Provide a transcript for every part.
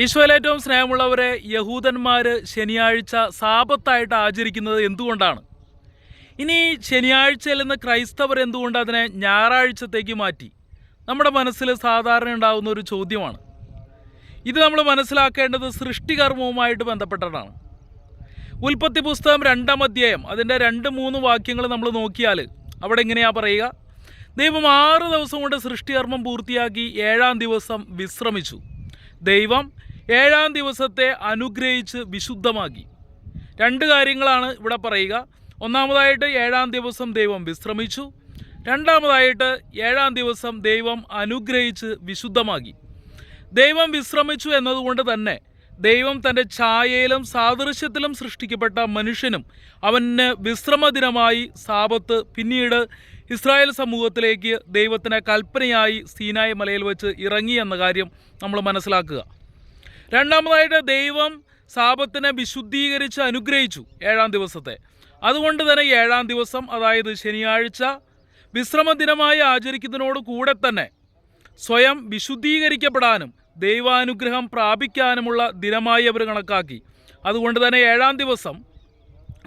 ഈശോയിൽ ഏറ്റവും സ്നേഹമുള്ളവരെ യഹൂദന്മാർ ശനിയാഴ്ച സാപത്തായിട്ട് ആചരിക്കുന്നത് എന്തുകൊണ്ടാണ്? ഇനി ശനിയാഴ്ചയിൽ നിന്ന് ക്രൈസ്തവർ എന്തുകൊണ്ട് അതിനെ ഞായറാഴ്ചത്തേക്ക് മാറ്റി? നമ്മുടെ മനസ്സിൽ സാധാരണ ഉണ്ടാകുന്ന ഒരു ചോദ്യമാണ്. ഇത് നമ്മൾ മനസ്സിലാക്കേണ്ടത് സൃഷ്ടികർമ്മവുമായിട്ട് ബന്ധപ്പെട്ടതാണ്. ഉൽപ്പത്തി പുസ്തകം രണ്ടാം അധ്യായം അതിന്റെ രണ്ട് മൂന്ന് വാക്യങ്ങൾ നമ്മൾ നോക്കിയാൽ അവിടെ എങ്ങനെയാണ് പറയുക? ദൈവം ആറ് ദിവസം കൊണ്ട് സൃഷ്ടികർമ്മം പൂർത്തിയാക്കി ഏഴാം ദിവസം വിശ്രമിച്ചു. ദൈവം ഏഴാം ദിവസത്തെ അനുഗ്രഹിച്ച് വിശുദ്ധമാക്കി. രണ്ട് കാര്യങ്ങളാണ് ഇവിടെ പറയുക. ഒന്നാമതായിട്ട് ഏഴാം ദിവസം ദൈവം വിശ്രമിച്ചു. രണ്ടാമതായിട്ട് ഏഴാം ദിവസം ദൈവം അനുഗ്രഹിച്ച് വിശുദ്ധമാക്കി. ദൈവം വിശ്രമിച്ചു എന്നതുകൊണ്ട് തന്നെ ദൈവം തന്റെ ഛായയിലും സാദൃശ്യത്തിലും സൃഷ്ടിക്കപ്പെട്ട മനുഷ്യനും അവന് വിശ്രമദിനമായി സാപത്ത് പിന്നീട് ഇസ്രായേൽ സമൂഹത്തിലേക്ക് ദൈവത്തിന് കൽപ്പനയായി സീനായ് മലയിൽ വെച്ച് ഇറങ്ങി എന്ന കാര്യം നമ്മൾ മനസ്സിലാക്കുക. രണ്ടാമതായിട്ട് ദൈവം സാപത്തിനെ വിശുദ്ധീകരിച്ച് അനുഗ്രഹിച്ചു ഏഴാം ദിവസത്തെ. അതുകൊണ്ട് തന്നെ ഏഴാം ദിവസം അതായത് ശനിയാഴ്ച വിശ്രമദിനമായി ആചരിക്കുന്നതിനോട് കൂടെ തന്നെ സ്വയം വിശുദ്ധീകരിക്കപ്പെടാനും ദൈവാനുഗ്രഹം പ്രാപിക്കാനുമുള്ള ദിനമായി അവർ കണക്കാക്കി. അതുകൊണ്ട് തന്നെ ഏഴാം ദിവസം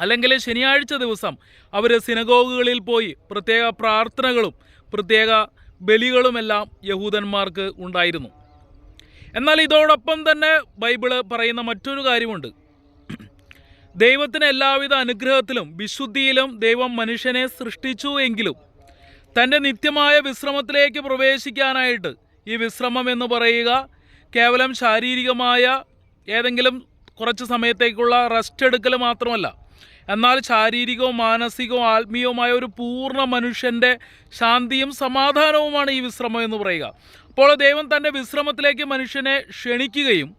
അല്ലെങ്കിൽ ശനിയാഴ്ച ദിവസം അവർ സിനഗോഗുകളിൽ പോയി പ്രത്യേക പ്രാർത്ഥനകളും പ്രത്യേക ബലികളുമെല്ലാം യഹൂദന്മാർക്ക് ഉണ്ടായിരുന്നു. എന്നാൽ ഇതോടൊപ്പം തന്നെ ബൈബിൾ പറയുന്ന മറ്റൊരു കാര്യമുണ്ട്. ദൈവത്തിന് എല്ലാവിധ അനുഗ്രഹത്തിലും വിശുദ്ധിയിലും ദൈവം മനുഷ്യനെ സൃഷ്ടിച്ചു എങ്കിലും തന്റെ നിത്യമായ വിശ്രമത്തിലേക്ക് പ്രവേശിക്കാനായിട്ട് ഈ വിശ്രമം എന്ന് പറയുക കേവലം ശാരീരികമായ ഏതെങ്കിലും കുറച്ച് സമയത്തേക്കുള്ള റെസ്റ്റ് എടുക്കൽ മാത്രമല്ല എന്നാൽ ശാരീരികവും മാനസികവും ആത്മീയവുമായ ഒരു പൂർണ മനുഷ്യന്റെ ശാന്തിയും സമാധാനവുമാണ് ഈ വിശ്രമം എന്ന് പറയുക. അപ്പോൾ ദൈവം തന്റെ വിശ്രമത്തിലേക്ക് മനുഷ്യനെ ക്ഷണിക്കുകയും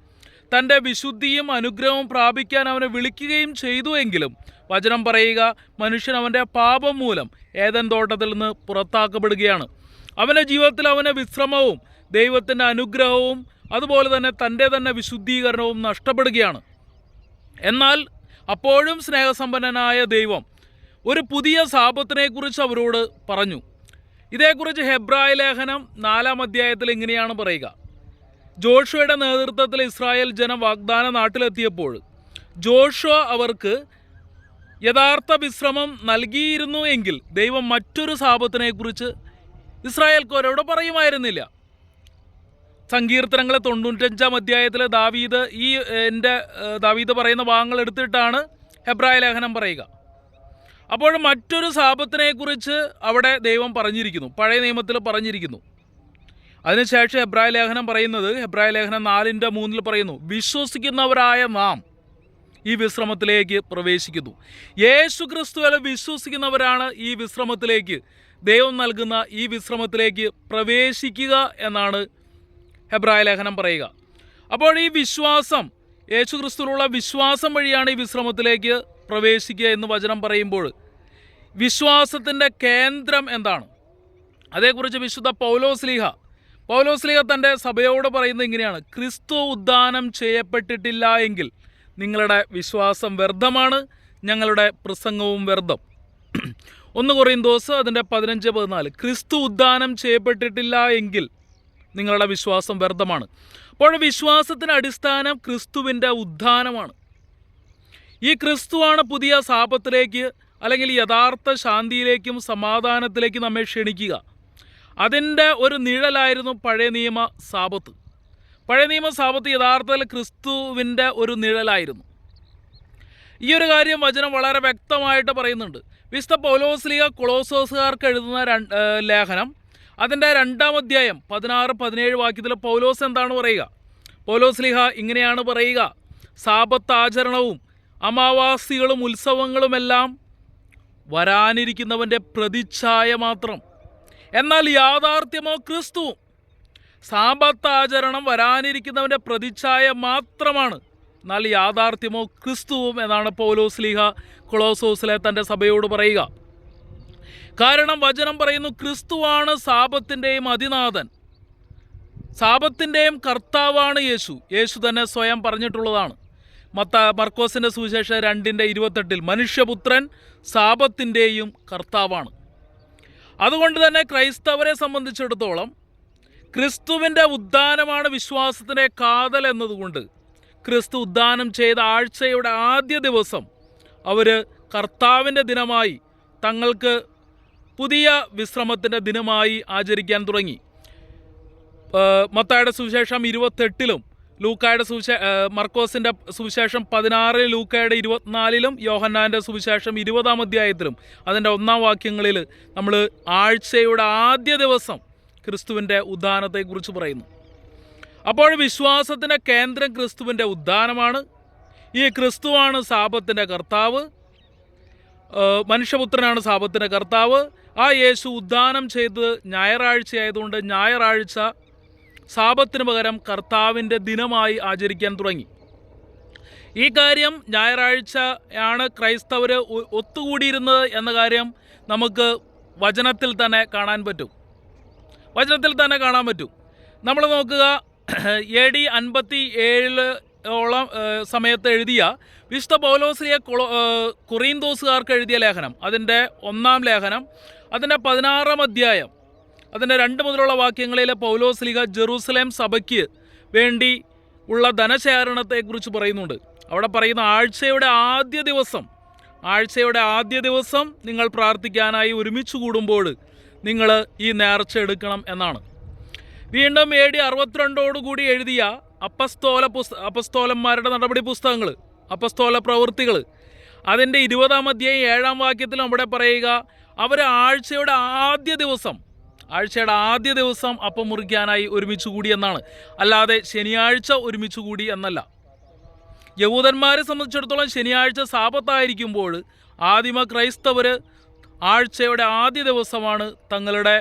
തന്റെ വിശുദ്ധിയും അനുഗ്രഹവും പ്രാപിക്കാൻ അവനെ വിളിക്കുകയും ചെയ്തു എങ്കിലും വചനം പറയുക മനുഷ്യൻ അവന്റെ പാപം മൂലം ഏതൻ തോട്ടത്തിൽ നിന്ന് പുറത്താക്കപ്പെടുകയാണ്. അവന്റെ ജീവിതത്തിൽ അവന്റെ വിശ്രമവും ദൈവത്തിന്റെ അനുഗ്രഹവും അതുപോലെ തന്നെ തന്റെ തന്നെ വിശുദ്ധീകരണവും നഷ്ടപ്പെടുകയാണ്. എന്നാൽ അപ്പോഴും സ്നേഹസമ്പന്നനായ ദൈവം ഒരു പുതിയ സാപത്തിനെക്കുറിച്ച് അവരോട് പറഞ്ഞു. ഇതേക്കുറിച്ച് ഹെബ്രായ ലേഖനം നാലാം അധ്യായത്തിൽ ഇങ്ങനെയാണ് പറയുക. ജോഷുവയുടെ നേതൃത്വത്തിൽ ഇസ്രായേൽ ജനം വാഗ്ദാന നാട്ടിലെത്തിയപ്പോൾ ജോഷുവ അവർക്ക് യഥാർത്ഥ വിശ്രമം നൽകിയിരുന്നു എങ്കിൽ ദൈവം മറ്റൊരു സാപത്തിനെക്കുറിച്ച് ഇസ്രായേൽക്കാരോട് പറയുമായിരുന്നില്ല. സങ്കീർത്തനങ്ങളെ തൊണ്ണൂറ്റഞ്ചാം അധ്യായത്തിൽ ദാവീദ് ഈ എന്റെ ദാവീദ് പറയുന്ന ഭാഗങ്ങൾ എടുത്തിട്ടാണ് ഹെബ്രായ ലേഖനം പറയുക. അപ്പോൾ മറ്റൊരു സാപത്തിനെക്കുറിച്ച് അവിടെ ദൈവം പറഞ്ഞിരിക്കുന്നു. പഴയ നിയമത്തിൽ പറഞ്ഞിരിക്കുന്നു. അതിനുശേഷം ഹെബ്രായ ലേഖനം പറയുന്നത് ഹെബ്രായ ലേഖനം നാലിന്റെ മൂന്നിൽ പറയുന്നു വിശ്വസിക്കുന്നവരായ നാം ഈ വിശ്രമത്തിലേക്ക് പ്രവേശിക്കുന്നു. യേശു ക്രിസ്തുവിൽ വിശ്വസിക്കുന്നവരാണ് ഈ വിശ്രമത്തിലേക്ക്. ദൈവം നൽകുന്ന ഈ വിശ്രമത്തിലേക്ക് പ്രവേശിക്കുക എന്നാണ് ഹെബ്രായ ലേഖനം പറയുക. അപ്പോൾ ഈ വിശ്വാസം യേശു ക്രിസ്തുവിലുള്ള വിശ്വാസം വഴിയാണ് ഈ വിശ്രമത്തിലേക്ക് പ്രവേശിക്കുക എന്ന് വചനം പറയുമ്പോൾ വിശ്വാസത്തിന്റെ കേന്ദ്രം എന്താണ്? അതേക്കുറിച്ച് വിശുദ്ധ പൗലോസ്ലീഹ പൗലോസ്ലീഹ തന്റെ സഭയോട് പറയുന്നത് ഇങ്ങനെയാണ്. ക്രിസ്തു ഉദ്ധാനം ചെയ്യപ്പെട്ടിട്ടില്ല എങ്കിൽ നിങ്ങളുടെ വിശ്വാസം വ്യർത്ഥമാണ് ഞങ്ങളുടെ പ്രസംഗവും വ്യർത്ഥം. ഒന്ന് കുറയും ദിവസം അതിന്റെ പതിനഞ്ച് പതിനാല്. ക്രിസ്തു ഉദ്ധാനം ചെയ്യപ്പെട്ടിട്ടില്ല എങ്കിൽ നിങ്ങളുടെ വിശ്വാസം വ്യർത്ഥമാണ്. അപ്പോൾ വിശ്വാസത്തിന് അടിസ്ഥാനം ക്രിസ്തുവിന്റെ ഉദ്ധാനമാണ് ഈ ക്രിസ്തുവാണ് പുതിയ സാപത്തിലേക്ക് അല്ലെങ്കിൽ യഥാർത്ഥ ശാന്തിയിലേക്കും സമാധാനത്തിലേക്കും നമ്മെ ക്ഷണിക്കുക. അതിന്റെ ഒരു നിഴലായിരുന്നു പഴയ നിയമ സാപത്ത് പഴയ നിയമ സാപത്ത് യഥാർത്ഥത്തിൽ ക്രിസ്തുവിന്റെ ഒരു നിഴലായിരുന്നു. ഈ ഒരു കാര്യം വചനം വളരെ വ്യക്തമായിട്ട് പറയുന്നുണ്ട്. വിശുദ്ധ പൗലോസ്ലിക കൊളോസോസുകാർക്ക് എഴുതുന്ന ലേഖനം അതിന്റെ രണ്ടാം അധ്യായം പതിനാറ് പതിനേഴ് വാക്യത്തിൽ പൗലോസ് എന്താണ് പറയുക? പൗലോസ് ലിഹ ഇങ്ങനെയാണ് പറയുക. സാപത്ത് ആചരണവും അമാവാസികളും ഉത്സവങ്ങളുമെല്ലാം വരാനിരിക്കുന്നവന്റെ പ്രതിച്ഛായ മാത്രം. എന്നാൽ യാഥാർത്ഥ്യമോ ക്രിസ്തു? സാപത്ത് ആചരണം വരാനിരിക്കുന്നവന്റെ പ്രതിച്ഛായ മാത്രമാണ്. എന്നാൽ യാഥാർത്ഥ്യമോ ക്രിസ്തുവും എന്നാണ് പൗലോസ് ലീഹ കൊളോസോസിലെ തന്റെ സഭയോട് പറയുക. കാരണം വചനം പറയുന്നു ക്രിസ്തുവാണ് സാപത്തിന്റെയും അതിനാഥൻ. സാപത്തിന്റെയും കർത്താവാണ് യേശു. യേശു തന്നെ സ്വയം പറഞ്ഞിട്ടുള്ളതാണ്. മത്ത മർക്കോസിന്റെ സുവിശേഷ രണ്ടിന്റെ ഇരുപത്തെട്ടിൽ മനുഷ്യപുത്രൻ സാപത്തിന്റെയും കർത്താവാണ്. അതുകൊണ്ട് തന്നെ ക്രൈസ്തവരെ സംബന്ധിച്ചിടത്തോളം ക്രിസ്തുവിന്റെ ഉദ്ധാനമാണ് വിശ്വാസത്തിന്റെ കാതൽ എന്നതുകൊണ്ട് ക്രിസ്തു ഉദ്ധാനം ചെയ്ത ആഴ്ചയുടെ ആദ്യ ദിവസം അവർ കർത്താവിന്റെ ദിനമായി തങ്ങൾക്ക് പുതിയ വിശ്രമത്തിന്റെ ദിനമായി ആചരിക്കാൻ തുടങ്ങി. മത്തായുടെ സുവിശേഷം ഇരുപത്തെട്ടിലും ലൂക്കായുടെ സുവിശേ മർക്കോസിന്റെ സുവിശേഷം പതിനാറിൽ ലൂക്കായുടെ ഇരുപത്തിനാലിലും യോഹന്നാന്റെ സുവിശേഷം ഇരുപതാം അധ്യായത്തിലും. അതിന്റെ ഒന്നാം വാക്യങ്ങളിൽ നമ്മൾ ആഴ്ചയുടെ ആദ്യ ദിവസം ക്രിസ്തുവിന്റെ ഉദ്ധാനത്തെക്കുറിച്ച് പറയുന്നു. അപ്പോൾ വിശ്വാസത്തിന്റെ കേന്ദ്രം ക്രിസ്തുവിന്റെ ഉദ്ധാനമാണ്. ഈ ക്രിസ്തുവാണ് സാപത്തിന്റെ കർത്താവ്. മനുഷ്യപുത്രനാണ് സാപത്തിന്റെ കർത്താവ്. ആ യേശു ഉദ്ദാനം ചെയ്ത് ഞായറാഴ്ച ആയതുകൊണ്ട് ഞായറാഴ്ച സാപത്തിന് പകരം കർത്താവിന്റെ ദിനമായി ആചരിക്കാൻ തുടങ്ങി. ഈ കാര്യം ഞായറാഴ്ച ആണ് ക്രൈസ്തവർ ഒത്തുകൂടിയിരുന്നത് എന്ന കാര്യം നമുക്ക് വചനത്തിൽ തന്നെ കാണാൻ പറ്റും. വചനത്തിൽ തന്നെ കാണാൻ പറ്റും. നമ്മൾ നോക്കുക എ ഡി അൻപത്തി ഏഴിലോളം സമയത്ത് എഴുതിയ വിശുദ്ധ പൗലോസ്ലിയ കൊറീന്തോസുകാർക്ക് എഴുതിയ ലേഖനം. അതിന്റെ ഒന്നാം ലേഖനം അതിന്റെ പതിനാറാം അധ്യായം അതിന്റെ രണ്ട് മുതലുള്ള വാക്യങ്ങളിൽ പൗലോസ്ലിക ജെറൂസലേം സഭയ്ക്ക് വേണ്ടി ഉള്ള ധനശേഖരണത്തെക്കുറിച്ച് പറയുന്നുണ്ട്. അവിടെ പറയുന്ന ആഴ്ചയുടെ ആദ്യ ദിവസം ആഴ്ചയുടെ ആദ്യ ദിവസം നിങ്ങൾ പ്രാർത്ഥിക്കാനായി ഒരുമിച്ച് കൂടുമ്പോൾ നിങ്ങൾ ഈ നേർച്ച എടുക്കണം എന്നാണ്. വീണ്ടും എ ഡി അറുപത്തിരണ്ടോടുകൂടി എഴുതിയ അപ്പസ്തോല പുസ്ത അപ്പസ്തോലന്മാരുടെ നടപടി പുസ്തകങ്ങൾ അപ്പസ്തോല പ്രവൃത്തികൾ അതിന്റെ ഇരുപതാം അധ്യായം ഏഴാം വാക്യത്തിൽ അവിടെ പറയുക അവർ ആഴ്ചയുടെ ആദ്യ ദിവസം ആഴ്ചയുടെ ആദ്യ ദിവസം അപ്പം മുറിക്കാനായി ഒരുമിച്ച് കൂടി എന്നാണ്. അല്ലാതെ ശനിയാഴ്ച ഒരുമിച്ച് കൂടി എന്നല്ല. യഹൂദന്മാരെ സംബന്ധിച്ചിടത്തോളം ശനിയാഴ്ച സാപത്തായിരിക്കുമ്പോൾ ആദിമ ക്രൈസ്തവർ ആഴ്ചയുടെ ആദ്യ ദിവസമാണ് തങ്ങളുടെ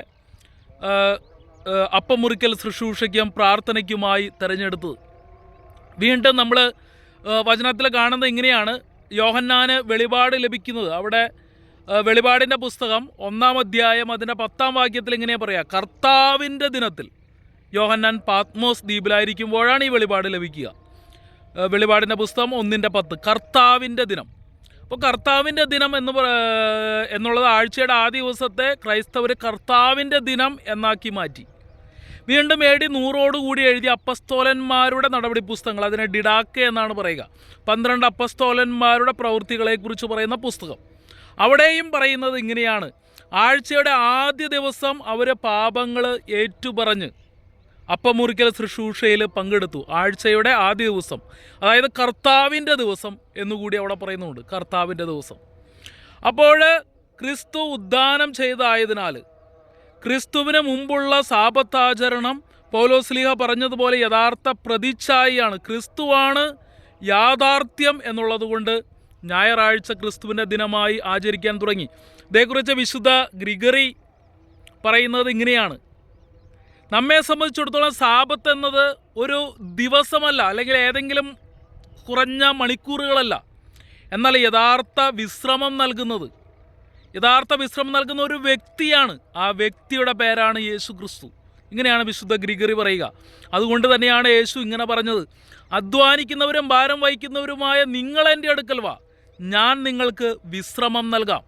അപ്പം മുറിക്കൽ ശുശ്രൂഷയ്ക്കും പ്രാർത്ഥനയ്ക്കുമായി തിരഞ്ഞെടുത്തത്. വീണ്ടും നമ്മൾ വചനത്തിൽ കാണുന്നത് ഇങ്ങനെയാണ്. യോഹന്നാന് വെളിപാട് ലഭിക്കുന്നത്. അവിടെ വെളിപാടിന്റെ പുസ്തകം ഒന്നാം അധ്യായം അതിന്റെ പത്താം വാക്യത്തിൽ ഇങ്ങനെ പറയാം കർത്താവിന്റെ ദിനത്തിൽ യോഹന്നാൻ പാത്മോസ് ദ്വീപിലായിരിക്കുമ്പോഴാണ് ഈ വെളിപാട് ലഭിക്കുക. വെളിപാടിന്റെ പുസ്തകം ഒന്നിന്റെ പത്ത് കർത്താവിന്റെ ദിനം. അപ്പോൾ കർത്താവിന്റെ ദിനം എന്ന് എന്നുള്ളത് ആഴ്ചയുടെ ആദ്യ ദിവസത്തെ ക്രൈസ്തവർ കർത്താവിന്റെ ദിനം എന്നാക്കി മാറ്റി. വീണ്ടും എ ഡി നൂറോടുകൂടി എഴുതിയ അപ്പസ്തോലന്മാരുടെ നടപടി പുസ്തകങ്ങൾ അതിനെ ഡിഡാക്കെ എന്നാണ് പറയുക. പന്ത്രണ്ട് അപ്പസ്തോലന്മാരുടെ പ്രവൃത്തികളെക്കുറിച്ച് പറയുന്ന പുസ്തകം. അവിടെയും പറയുന്നത് ഇങ്ങനെയാണ്. ആഴ്ചയുടെ ആദ്യ ദിവസം അവർ പാപങ്ങൾ ഏറ്റുപറഞ്ഞ് അപ്പമുറിക്കൽ ശുശ്രൂഷയിൽ പങ്കെടുത്തു. ആഴ്ചയുടെ ആദ്യ ദിവസം. അതായത് കർത്താവിന്റെ ദിവസം എന്നുകൂടി അവിടെ പറയുന്നുണ്ട്. കർത്താവിന്റെ ദിവസം. അപ്പോൾ ക്രിസ്തു ഉദ്ദാനം ചെയ്തായതിനാൽ ക്രിസ്തുവിന് മുമ്പുള്ള സാപത്താചരണം പൗലോസ്ലിഹ പറഞ്ഞതുപോലെ യഥാർത്ഥ പ്രതിച്ഛായിയാണ്. ക്രിസ്തുവാണ് യാഥാർത്ഥ്യം എന്നുള്ളതുകൊണ്ട് ഞായറാഴ്ച ക്രിസ്തുവിന്റെ ദിനമായി ആചരിക്കാൻ തുടങ്ങി. ഇതേക്കുറിച്ച് വിശുദ്ധ ഗ്രിഗറി പറയുന്നത് ഇങ്ങനെയാണ്. നമ്മെ സംബന്ധിച്ചിടത്തോളം സാപത്ത് എന്നത് ഒരു ദിവസമല്ല അല്ലെങ്കിൽ ഏതെങ്കിലും കുറഞ്ഞ മണിക്കൂറുകളല്ല. എന്നാൽ യഥാർത്ഥ വിശ്രമം നൽകുന്നത് യഥാർത്ഥ വിശ്രമം നൽകുന്ന ഒരു വ്യക്തിയാണ്. ആ വ്യക്തിയുടെ പേരാണ് യേശു ക്രിസ്തു. ഇങ്ങനെയാണ് വിശുദ്ധ ഗ്രിഗറി പറയുക. അതുകൊണ്ട് തന്നെയാണ് യേശു ഇങ്ങനെ പറഞ്ഞത്. അധ്വാനിക്കുന്നവരും ഭാരം വഹിക്കുന്നവരുമായ നിങ്ങൾ എന്റെ അടുക്കൽ വാ. ഞാൻ നിങ്ങൾക്ക് വിശ്രമം നൽകാം.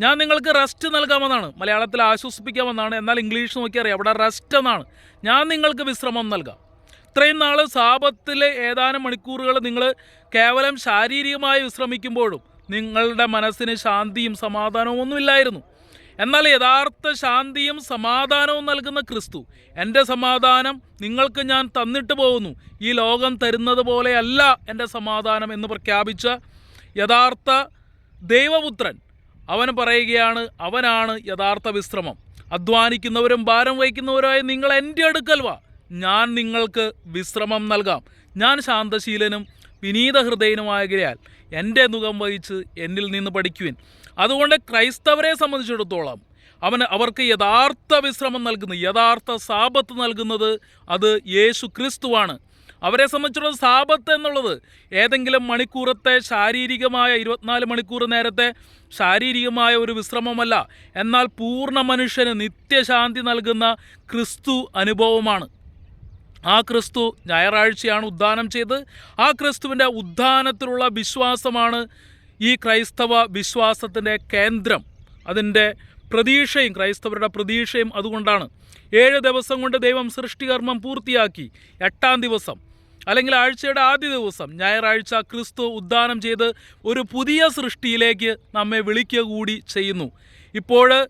ഞാൻ നിങ്ങൾക്ക് റെസ്റ്റ് നൽകാമെന്നാണ്. മലയാളത്തിൽ ആശ്വസിപ്പിക്കാമെന്നാണ്. എന്നാൽ ഇംഗ്ലീഷ് നോക്കിയറിയാം. അവിടെ റെസ്റ്റ് എന്നാണ്. ഞാൻ നിങ്ങൾക്ക് വിശ്രമം നൽകാം. ഇത്രയും നാൾ സാപത്തിലെ ഏതാനും മണിക്കൂറുകൾ നിങ്ങൾ കേവലം ശാരീരികമായി വിശ്രമിക്കുമ്പോഴും നിങ്ങളുടെ മനസ്സിന് ശാന്തിയും സമാധാനവും ഒന്നുമില്ലായിരുന്നു എന്നാൽ യഥാർത്ഥ ശാന്തിയും സമാധാനവും നൽകുന്ന ക്രിസ്തു എന്റെ സമാധാനം നിങ്ങൾക്ക് ഞാൻ തന്നിട്ട് പോകുന്നു. ഈ ലോകം തരുന്നത് പോലെയല്ല എന്റെ സമാധാനം എന്ന് പ്രഖ്യാപിച്ച യഥാർത്ഥ ദൈവപുത്രൻ അവൻ പറയുകയാണ് അവനാണ് യഥാർത്ഥ വിശ്രമം. അധ്വാനിക്കുന്നവരും ഭാരം വഹിക്കുന്നവരായ നിങ്ങൾ എന്റെ അടുക്കൽ വാ. ഞാൻ നിങ്ങൾക്ക് വിശ്രമം നൽകാം. ഞാൻ ശാന്തശീലനും വിനീത ഹൃദയനുമായകയാൽ എന്റെ മുഖം വഹിച്ച് എന്നിൽ നിന്ന് പഠിക്കുവിൻ. അതുകൊണ്ട് ക്രൈസ്തവരെ സംബന്ധിച്ചിടത്തോളം അവന് അവർക്ക് യഥാർത്ഥ വിശ്രമം നൽകുന്നു. യഥാർത്ഥ സാപത്ത് നൽകുന്നത് അത് യേശു ക്രിസ്തുവാണ്. അവരെ സംബന്ധിച്ചിടത്തോളം സാപത്ത് എന്നുള്ളത് ഏതെങ്കിലും മണിക്കൂറത്തെ ശാരീരികമായ ഇരുപത്തിനാല് മണിക്കൂർ നേരത്തെ ശാരീരികമായ ഒരു വിശ്രമമല്ല. എന്നാൽ പൂർണ മനുഷ്യന് നിത്യശാന്തി നൽകുന്ന ക്രിസ്തു അനുഭവമാണ്. ആ ക്രിസ്തു ഞായറാഴ്ചയാണ് ഉദ്ധാനം ചെയ്ത്. ആ ക്രിസ്തുവിന്റെ ഉദ്ധാനത്തിലുള്ള വിശ്വാസമാണ് ഈ ക്രൈസ്തവ വിശ്വാസത്തിന്റെ കേന്ദ്രം. അതിന്റെ പ്രതീക്ഷയും ക്രൈസ്തവരുടെ പ്രതീക്ഷയും അതുകൊണ്ടാണ്. ഏഴ് ദിവസം കൊണ്ട് ദൈവം സൃഷ്ടികർമ്മം പൂർത്തിയാക്കി. എട്ടാം ദിവസം. അല്ലെങ്കിൽ ആഴ്ചയുടെ ആദ്യ ദിവസം. ഞായറാഴ്ച ക്രിസ്തു ഉദ്ധാനം ചെയ്ത് ഒരു പുതിയ സൃഷ്ടിയിലേക്ക് നമ്മെ വിളിക്കുക കൂടി ചെയ്യുന്നു. ഇപ്പോൾ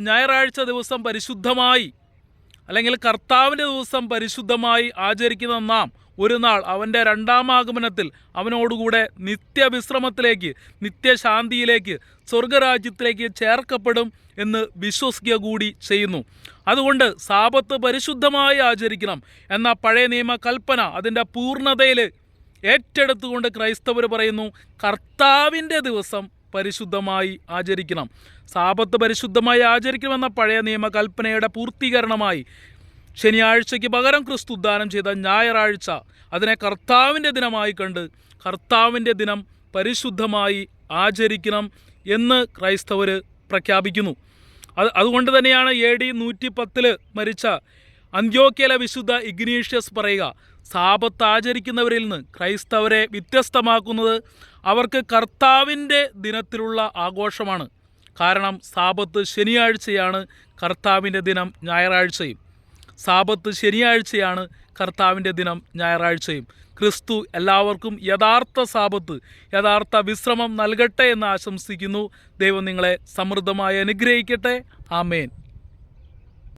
ഞായറാഴ്ച ദിവസം പരിശുദ്ധമായി അല്ലെങ്കിൽ കർത്താവിന്റെ ദിവസം പരിശുദ്ധമായി ആചരിക്കുന്ന നാം ഒരു നാൾ അവന്റെ രണ്ടാം ആഗമനത്തിൽ അവനോടുകൂടെ നിത്യവിശ്രമത്തിലേക്ക് നിത്യശാന്തിയിലേക്ക് സ്വർഗരാജ്യത്തിലേക്ക് ചേർക്കപ്പെടും എന്ന് വിശ്വസിക്കുക കൂടി ചെയ്യുന്നു. അതുകൊണ്ട് സാപത്ത് പരിശുദ്ധമായി ആചരിക്കണം എന്ന പഴയ നിയമ കൽപ്പന അതിന്റെ പൂർണതയിൽ ഏറ്റെടുത്തുകൊണ്ട് ക്രൈസ്തവർ പറയുന്നു കർത്താവിന്റെ ദിവസം പരിശുദ്ധമായി ആചരിക്കണം. സാപത്ത് പരിശുദ്ധമായി ആചരിക്കണമെന്ന പഴയ നിയമകൽപ്പനയുടെ പൂർത്തീകരണമായി ശനിയാഴ്ചയ്ക്ക് പകരം ക്രിസ്തു ഉദ്ധാനം ചെയ്ത ഞായറാഴ്ച അതിനെ കർത്താവിന്റെ ദിനമായി കണ്ട് കർത്താവിന്റെ ദിനം പരിശുദ്ധമായി ആചരിക്കണം എന്ന് ക്രൈസ്തവർ പ്രഖ്യാപിക്കുന്നു. അത് അതുകൊണ്ട് തന്നെയാണ് എ ഡി നൂറ്റി പത്തിൽ മരിച്ച അന്ത്യോക്യയിലെ വിശുദ്ധ ഇഗ്നീഷ്യസ് പറയുക സാപത്ത് ആചരിക്കുന്നവരിൽ നിന്ന് ക്രൈസ്തവരെ വ്യത്യസ്തമാക്കുന്നത് അവർക്ക് കർത്താവിന്റെ ദിനത്തിലുള്ള ആഘോഷമാണ്. കാരണം സാപത്ത് ശനിയാഴ്ചയാണ് കർത്താവിന്റെ ദിനം ഞായറാഴ്ചയും. സാപത്ത് ശനിയാഴ്ചയാണ് കർത്താവിന്റെ ദിനം ഞായറാഴ്ചയും. ക്രിസ്തു എല്ലാവർക്കും യഥാർത്ഥ സാപത്ത് യഥാർത്ഥ വിശ്രമം നൽകട്ടെ എന്ന് ആശംസിക്കുന്നു. ദൈവം നിങ്ങളെ സമൃദ്ധമായി അനുഗ്രഹിക്കട്ടെ. ആമേൻ.